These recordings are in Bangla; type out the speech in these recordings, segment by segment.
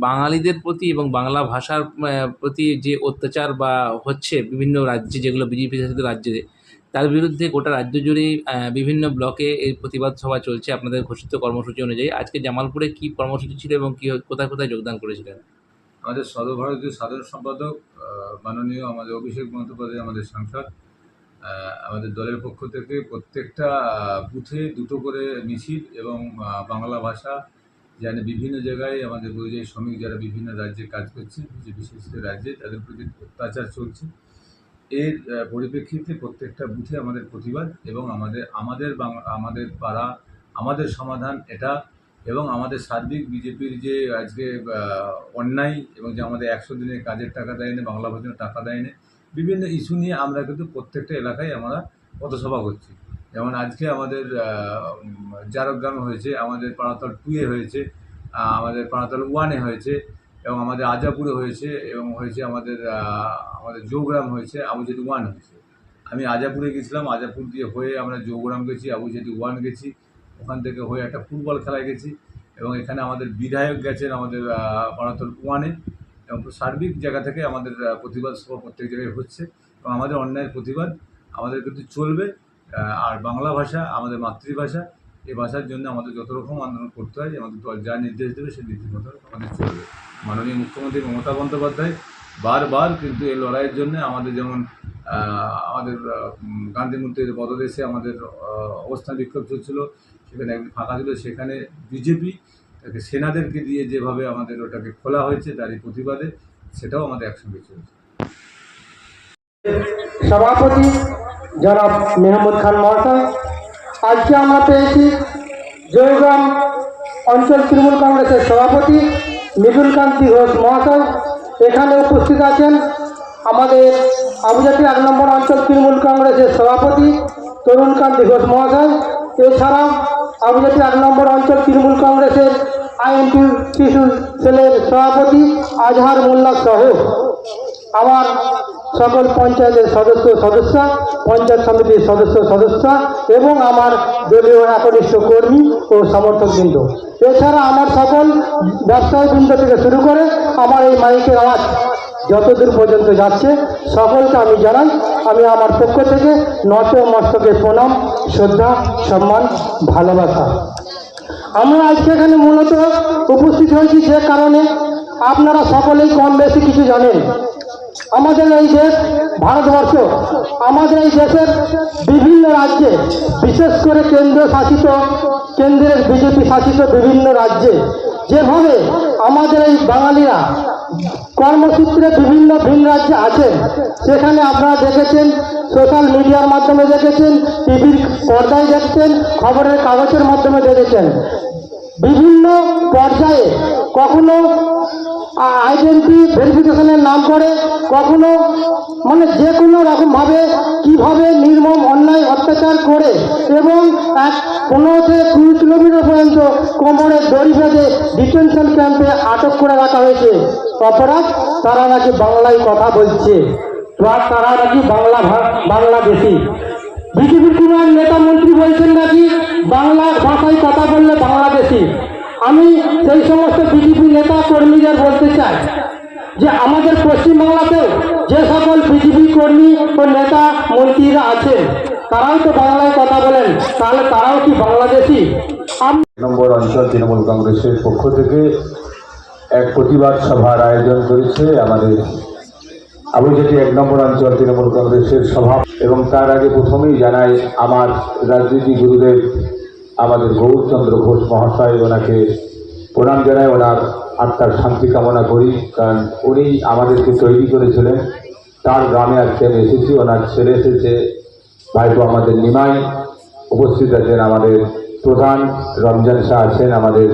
বাঙালিদের প্রতি এবং বাংলা ভাষার প্রতি যে অত্যাচার বা হচ্ছে বিভিন্ন রাজ্যে যেগুলো বিজেপি শাসিত রাজ্যে তার বিরুদ্ধে গোটা রাজ্য আহ, বিভিন্ন ব্লকে এই প্রতিবাদ সভা চলছে আপনাদের ঘোষিত কর্মসূচি অনুযায়ী। আজকে জামালপুরে কি কর্মসূচি ছিল এবং কি কোথায় কোথায় যোগদান করেছিলেন? আমাদের সর্বভারতীয় সাধারণ সম্পাদক মাননীয় আমাদের অভিষেক বন্দ্যোপাধ্যায় আমাদের সাংসদ আমাদের দলের পক্ষ থেকে প্রত্যেকটা বুথে দুটো করে মিছিল এবং বাংলা ভাষা যেন বিভিন্ন জায়গায় আমাদের পরিযায়ী শ্রমিক যারা বিভিন্ন রাজ্যে কাজ করছে বিশেষ করে রাজ্যে, তাদের প্রতি অত্যাচার চলছে। এর পরিপ্রেক্ষিতে প্রত্যেকটা বুথে আমাদের প্রতিবাদ এবং আমাদের আমাদের আমাদের পাড়া, আমাদের সমাধান এটা এবং আমাদের সার্বিক বিজেপির যে আজকে অন্যায় এবং যে আমাদের একশো দিনের কাজের টাকা দেয় না বাংলা ভাষার টাকা দেয় না বিভিন্ন ইস্যু নিয়ে আমরা কিন্তু প্রত্যেকটা এলাকায় আমরা পথসভা করছি। যেমন আজকে আমাদের জারগ্রামে হয়েছে, আমাদের পাড়াতল টুয়ে হয়েছে আমাদের পাড়াতল ওয়ানে হয়েছে, এবং আমাদের আজাপুরে হয়েছে, এবং হয়েছে আমাদের আমাদের জৌগ্রাম হয়েছে আবুজেদি ওয়ান হয়েছে। আমি আজাপুরে গেছিলাম, আজাপুর দিয়ে হয়ে আমরা জৌগ্রাম গেছি আবুজেদি ওয়ান গেছি, ওখান থেকে হয়ে একটা ফুটবল খেলায় গেছি, এবং এখানে আমাদের বিধায়ক গেছেন আমাদের পাড়াতল ওয়ানে এবং সার্বিক জায়গা থেকে আমাদের প্রতিবাদ সভা প্রত্যেক জায়গায় হচ্ছে, এবং আমাদের অন্যায়ের প্রতিবাদ আমাদের কিন্তু চলবে। আর বাংলা ভাষা আমাদের মাতৃভাষা, এই ভাষার জন্য আমাদের যত রকম আন্দোলন করতে হয়, আমাদের দল যা নির্দেশ দেবে সেই নীতি মতো আমাদের চলবে। মাননীয় মুখ্যমন্ত্রী মমতা বন্দ্যোপাধ্যায় বারবার কিন্তু এই লড়াইয়ের জন্য আমাদের যেমন আমাদের গান্ধী মূর্তির পদদেশে আমাদের অবস্থান বিক্ষোভ চলছিল, সেখানে একদিন ফাঁকা ছিল, সেখানে বিজেপি তাকে সেনাদেরকে দিয়ে যেভাবে আমাদের ওটাকে খোলা হয়েছে তারই প্রতিবাদে, সেটাও আমাদের একসঙ্গে চলছে। সভাপতি জনাব মেহমুদ খান মহাশয়। আজকে আমরা পেয়েছি জয়গ্রাম অঞ্চল তৃণমূল কংগ্রেসের সভাপতি মৃদুল কান্তি ঘোষ মহাশয়। এখানে উপস্থিত আছেন আমাদের আবুজাতি এক নম্বর অঞ্চল তৃণমূল কংগ্রেসের সভাপতি তরুণ কান্তি ঘোষ মহাশয়। এছাড়াও আবুজাতি এক নম্বর অঞ্চল তৃণমূল কংগ্রেসের আইএনটি শিশু সেলের সভাপতি আজহার মোল্লা সহ। আমার সকল পঞ্চায়েতের সদস্য সদস্য, পঞ্চায়েত সমিতির সদস্য সদস্য এবং আমার দলীয় একনিষ্ঠ কর্মী ও সমর্থকবৃন্দ। এছাড়া আমার সকল ব্যবসায়ীবৃন্দ থেকে শুরু করে আমার এই মাইকের আওয়াজ যতদূর পর্যন্ত যাচ্ছে, সকলকে আমি জানাই, আমি আমার পক্ষ থেকে নত মস্তকে প্রণাম, শ্রদ্ধা, সম্মান, ভালোবাসা। আমরা আজকে এখানে মূলত উপস্থিত হয়েছি যে কারণে আপনারা সকলেই কম বেশি কিছু জানেন। আমাদের এই দেশ ভারতবর্ষ, আমাদের এই দেশের বিভিন্ন রাজ্যে, বিশেষ করে কেন্দ্র শাসিত, কেন্দ্রের বিজেপি শাসিত বিভিন্ন রাজ্যে, যেভাবে আমাদের এই বাঙালিরা কর্মসূত্রে বিভিন্ন ভিন রাজ্যে আছেন, সেখানে আপনারা দেখেছেন সোশ্যাল মিডিয়ার মাধ্যমে দেখেছেন, টিভির পর্দায় দেখছেন, খবরের কাগজের মাধ্যমে দেখেছেন। বিভিন্ন পর্যায়ে কখনো আইডেন্টি ভেরিফিকেশনের নাম করে। কখনো মানে যে কোনো রকমভাবে কীভাবে নির্মম অন্যায় অত্যাচার করে এবং এক পনেরো থেকে কুড়ি কিলোমিটার পর্যন্ত কোমরে দড়ি বেঁধে ডিটেনশন ক্যাম্পে আটক করে রাখা হয়েছে। অপরাধ, তারা নাকি বাংলায় কথা বলছে। তারা নাকি বাংলা বাংলাদেশি। বিজেপির কোনো নেতা মন্ত্রী বলছেন নাকি? বাংলা ভাষায় কথা বললে বাংলাদেশি। আমি সেই সমস্ত বিজেপি নেতা কর্মীদের বলতে চাই যে আমাদের পশ্চিমবাংলাতেও যে সকল বিজেপি কর্মী ও নেতা মন্ত্রীরা আছেন, তারাও তো বাংলায় কথা বলেন, তাহলে তারাও কি বাংলাদেশি? আম- নম্বর অঞ্চল তৃণমূল কংগ্রেসের পক্ষ থেকে এক প্রতিবাদ সভার আয়োজন করেছে আমাদের আবুজেটি এক নম্বর অঞ্চল তৃণমূল কংগ্রেসের সভা। এবং তার আগে প্রথমেই জানাই, আমার রাজনীতি গুরুদেব আমাদের গৌরচন্দ্র ঘোষ মহাশয় ওনাকে প্রণাম জানাই, ওনার আত্মার শান্তি কামনা করি, কারণ উনি আমাদেরকে তৈরি করেছিলেন। তার গ্রামে আজকে আমি এসেছি, ওনার ছেলে এসেছে, ভাইপো আমাদের নিমাই উপস্থিত আছেন, আমাদের প্রধান রমজান শাহ আছেন, আমাদের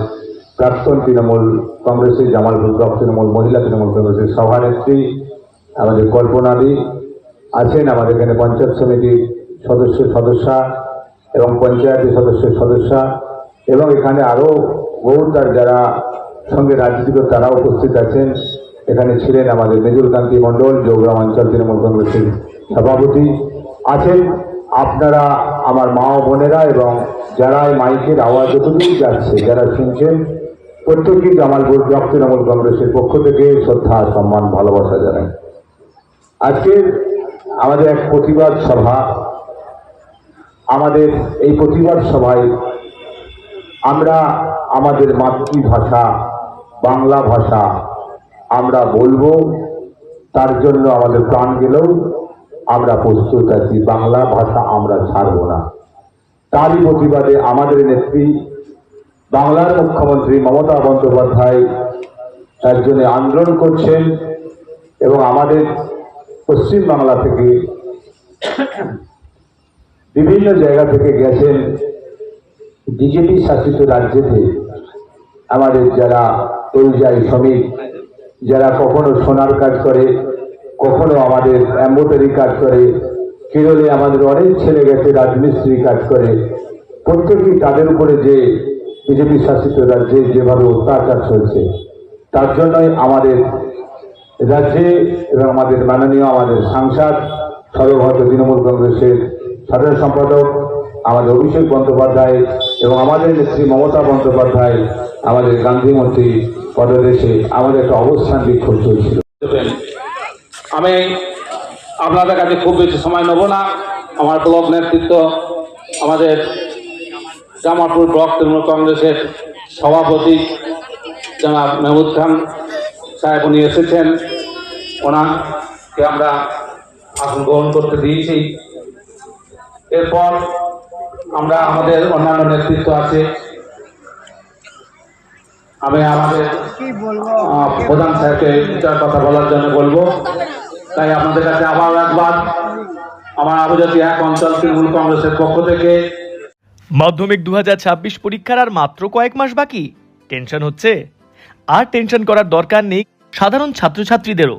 প্রাক্তন তৃণমূল কংগ্রেসের, জামালপুর ব্লক তৃণমূল, মহিলা তৃণমূল কংগ্রেসের সভানেত্রী, আমাদের কল্পনাদি আছেন, আমাদের এখানে পঞ্চায়েত সমিতির সদস্য সদস্যা এবং পঞ্চায়েতের সদস্যের সদস্যা এবং এখানে আরও বহুতার যারা সঙ্গে রাজনীতি তারা উপস্থিত আছেন। এখানে ছিলেন আমাদের মেজুল কান্তি মণ্ডল যোগগ্রাম অঞ্চল তৃণমূল কংগ্রেসের সভাপতি আছেন। আপনারা আমার মা ও বোনেরা এবং যারা মাইকের আওয়াজ যতদূর যাচ্ছে, যারা শুনছেন প্রত্যেকই জামালপুর ব্লক তৃণমূল কংগ্রেসের পক্ষ থেকে শ্রদ্ধা, সম্মান, ভালোবাসা জানায় আজকে আমাদের এক প্রতিবাদ সভা আমাদের এই প্রতিবাদ সভায় আমরা আমাদের মাতৃভাষা, বাংলা ভাষা আমরা বলব, তার জন্য আমাদের প্রাণ গেলেও আমরা প্রস্তুত আছি, বাংলা ভাষা আমরা ছাড়বো না। তারই প্রতিবাদে আমাদের নেত্রী, বাংলার মুখ্যমন্ত্রী মমতা বন্দ্যোপাধ্যায় একজনে আন্দোলন করছেন এবং আমাদের পশ্চিম বাংলা থেকে বিভিন্ন জায়গা থেকে গেছেন বিজেপি শাসিত রাজ্যেতে। আমাদের যারা পরিযায়ী শ্রমিক, যারা কখনো সোনার কাজ করে, কখনো আমাদের অ্যাম্বোটারি কাজ করে, কেরলে আমাদের অনেক ছেলে গেছে, রাজমিস্ত্রি কাজ করে। প্রত্যেকেই তাদের উপরে যে বিজেপি শাসিত রাজ্যে যেভাবে অত্যাচার চলছে, তার জন্যই আমাদের রাজ্যে এবং আমাদের মাননীয় আমাদের সাংসদ, সর্বভারতীয় তৃণমূল কংগ্রেসের সাধারণ সম্পাদক, আমাদের অভিষেক বন্দ্যোপাধ্যায় এবং আমাদের নেত্রী মমতা বন্দ্যোপাধ্যায়, আমাদের গান্ধী মন্ত্রী পদদেশে আমাদের একটা অবস্থান বিক্ষোভ চলছিল। আমি আপনাদের কাছে খুব বেশি সময় নেব না। আমার ব্লক নেতৃত্ব, আমাদের জামালপুর ব্লক তৃণমূল কংগ্রেসের সভাপতি জনাব মেহমুদ খান সাহেব উনি এসেছেন। ওনাকে আমরা আসন গ্রহণ করতে দিয়েছি। এরপর আমরা আমাদের অন্যান্য নেতৃত্ব আছে। আমি আমাদের প্রধান সাহেবকে চার কথা বলার জন্য বলব। তাই আপনাদের কাছে আবার একবার আমার আবুজাতি এক অঞ্চল তৃণমূল কংগ্রেসের পক্ষ থেকে। মাধ্যমিক দু হাজার ছাব্বিশ পরীক্ষার আর মাত্র কয়েক মাস বাকি। টেনশন হচ্ছে? আর টেনশন করার দরকার নেই সাধারণ ছাত্রছাত্রীদেরও।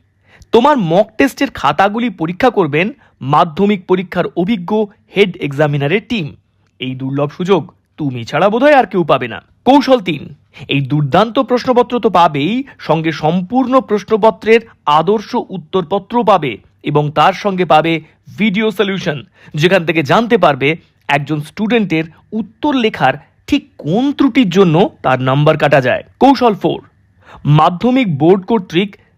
তোমার মক টেস্টের খাতাগুলি পরীক্ষা করবেন মাধ্যমিক পরীক্ষার অভিজ্ঞ হেড এক্সামিনারের টিম এই দুর্লভ সুযোগ তুমি ছাড়া বোধহয় আর কেউ পাবে না। কৌশল তিন, এই দুর্দান্ত প্রশ্নপত্র তো পাবেই, সঙ্গে সম্পূর্ণ প্রশ্নপত্রের আদর্শ উত্তরপত্র পাবে এবং তার সঙ্গে পাবে ভিডিও সলিউশন যেখান থেকে জানতে পারবে একজন স্টুডেন্টের উত্তর লেখার ঠিক কোন ত্রুটির জন্য তার নাম্বার কাটা যায়। কৌশল ফোর মাধ্যমিক বোর্ড কর্তৃক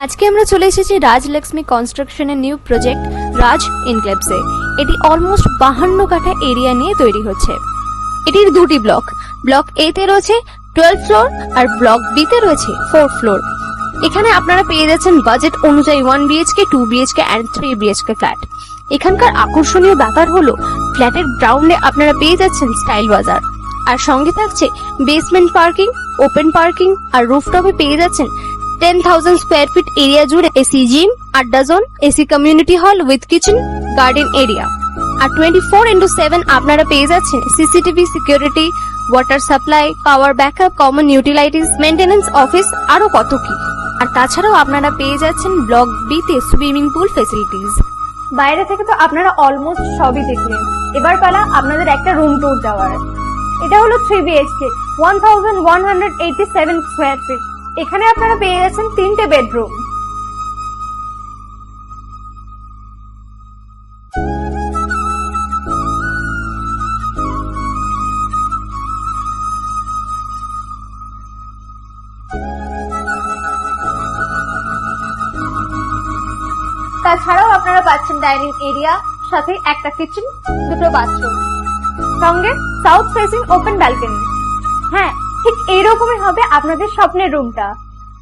আজকে আমরা চলে এসেছি রাজলক্ষ্মী কনস্ট্রাকশনের নিউ প্রজেক্ট রাজ ইনক্লেপসে এটি অলমোস্ট বাহান্ন কাঠা এরিয়া নিয়ে তৈরি হচ্ছে। এটির দুটি ব্লক ব্লক এ তে রয়েছে টুয়েলভ ফ্লোর আর ব্লক বি তে রয়েছে ফোর ফ্লোর এখানে আপনারা পেয়ে যাচ্ছেন বাজেট অনুযায়ী one BHK two BHK and three BHK flat এখানকার আকর্ষণীয় ব্যাপার হলো ফ্ল্যাটের গ্রাউন্ডে আপনারা পেয়ে যাচ্ছেন স্টাইল বাজার আর সঙ্গে থাকছে বেসমেন্ট পার্কিং ওপেন পার্কিং আর রুফটপে পেয়ে যাচ্ছেন ten thousand square feet area জুড়ে এসি জিম আড্ডা zone AC community hall with kitchen garden area R twenty four into seven আপনারা পেয়ে যাচ্ছেন CCTV security water supply power backup common utilities maintenance office আরও কত কি। আর তাছাড়াও আপনারা পেয়ে যাচ্ছেন ব্লক বিতে সুইমিং পুল ফেসিলিটিস বাইরে থেকে তো আপনারা অলমোস্ট সবই দেখলেন। এবার পালা আপনাদের একটা রুম ট্যুর দেওয়ার। এটা হলো three BHK one thousand one hundred eighty seven square feet এখানে আপনারা পেয়ে যাচ্ছেন তিনটে বেডরুম। তাছাড়াও আপনারা পাচ্ছেন ডাইনিং এরিয়া, সাথে একটা কিচেন, দুটো বাথরুম। সঙ্গে সাউথ ফেসিং ওপেন ব্যালকনি হ্যাঁ ঠিক এইরকমই হবে আপনাদের স্বপ্নের রুমটা।